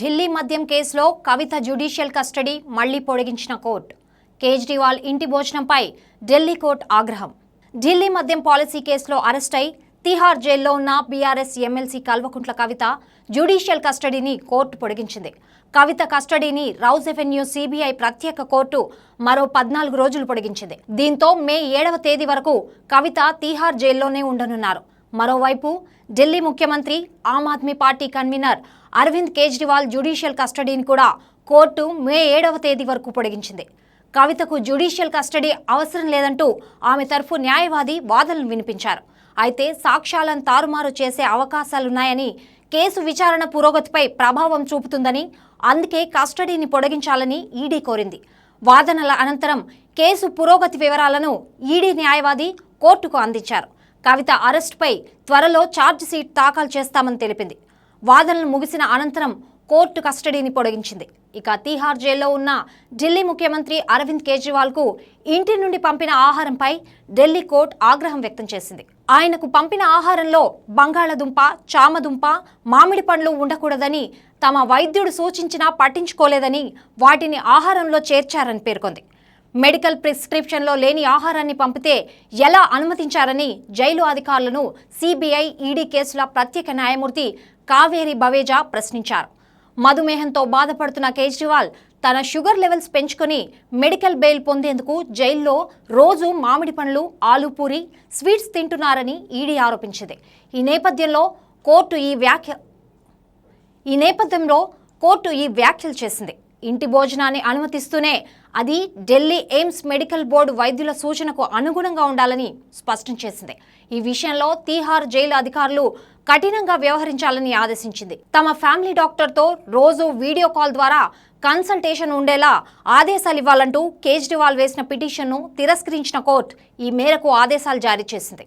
ఢిల్లీ మద్యం కేసులో కవిత judicial custody మళ్ళీ పొడిగించిన కోర్టు. కేజ్రీవాల్ ఇంటి భోజనంపై ఢిల్లీ కోర్టు ఆగ్రహం. ఢిల్లీ మద్యం పాలసీ కేసులో అరెస్ట్ అయి తిహార్ జైల్లో ఉన్న BRS MLC Kalvakuntla Kavitha judicial కస్టడీని court పొడిగించింది. కవిత కస్టడీని రౌజ్ ఎవెన్యూ సిబిఐ ప్రత్యేక కోర్టు మరో పద్నాలుగు రోజులు పొడిగించింది. దీంతో మే ఏడవ తేదీ వరకు కవిత తిహార్ జైల్లోనే ఉండనున్నారు. మరోవైపు ఢిల్లీ ముఖ్యమంత్రి Aam Aadmi Party convener Arvind Kejriwal judicial కస్టడీని కూడా కోర్టు మే ఏడవ తేదీ వరకు పొడిగించింది. కవితకు జ్యుడిషియల్ కస్టడీ అవసరం లేదంటూ ఆమె తరఫు న్యాయవాది వాదనలు వినిపించారు. అయితే సాక్ష్యాలను తారుమారు చేసే అవకాశాలున్నాయని కేసు విచారణ పురోగతిపై ప్రభావం చూపుతుందని అందుకే కస్టడీని పొడిగించాలని ఈడీ కోరింది. వాదనల అనంతరం కేసు పురోగతి వివరాలను ఈడీ న్యాయవాది కోర్టుకు అందించారు. కవిత అరెస్టుపై త్వరలో ఛార్జ్ షీట్ దాఖలు చేస్తామని తెలిపింది. వాదనలు ముగిసిన అనంతరం కోర్టు కస్టడీని పొడిగించింది. ఇక తీహార్ జైల్లో ఉన్న ఢిల్లీ ముఖ్యమంత్రి అరవింద్ కేజ్రీవాల్కు ఇంటి నుండి పంపిన ఆహారంపై ఢిల్లీ కోర్టు ఆగ్రహం వ్యక్తం చేసింది. ఆయనకు పంపిన ఆహారంలో బంగాళదుంప చామదుంప మామిడి పండ్లు ఉండకూడదని తమ వైద్యుడు సూచించినా పట్టించుకోలేదని వాటిని ఆహారంలో చేర్చారని పేర్కొంది. మెడికల్ ప్రిస్క్రిప్షన్లో లేని ఆహారాన్ని పంపితే ఎలా అనుమతించారని జైలు అధికారులను సిబిఐ ఈడీ కేసుల ప్రత్యేక న్యాయమూర్తి కావేరి బవేజా ప్రశ్నించారు. మధుమేహంతో బాధపడుతున్న కేజ్రీవాల్ తన షుగర్ లెవెల్స్ పెంచుకొని మెడికల్ బెయిల్ పొందేందుకు జైల్లో రోజు మామిడి పండ్లు ఆలూపూరి స్వీట్స్ తింటున్నారని ఈడీ ఆరోపించింది. ఈ నేపథ్యంలో కోర్టు ఈ వ్యాఖ్య ఈ నేపథ్యంలో కోర్టు ఈ వ్యాఖ్యలు చేసింది. ఇంటి భోజనాన్ని అనుమతిస్తూనే అది ఢిల్లీ ఎయిమ్స్ మెడికల్ బోర్డు వైద్యుల సూచనకు అనుగుణంగా ఉండాలని స్పష్టం చేసింది. ఈ విషయంలో తీహార్ జైలు అధికారులు కఠినంగా వ్యవహరించాలని ఆదేశించింది. తమ ఫ్యామిలీ డాక్టర్తో రోజు వీడియో కాల్ ద్వారా కన్సల్టేషన్ ఉండేలా ఆదేశాలు ఇవ్వాలంటూ కేజ్రీవాల్ వేసిన పిటిషన్ను తిరస్కరించిన కోర్టు ఈ మేరకు ఆదేశాలు జారీ చేసింది.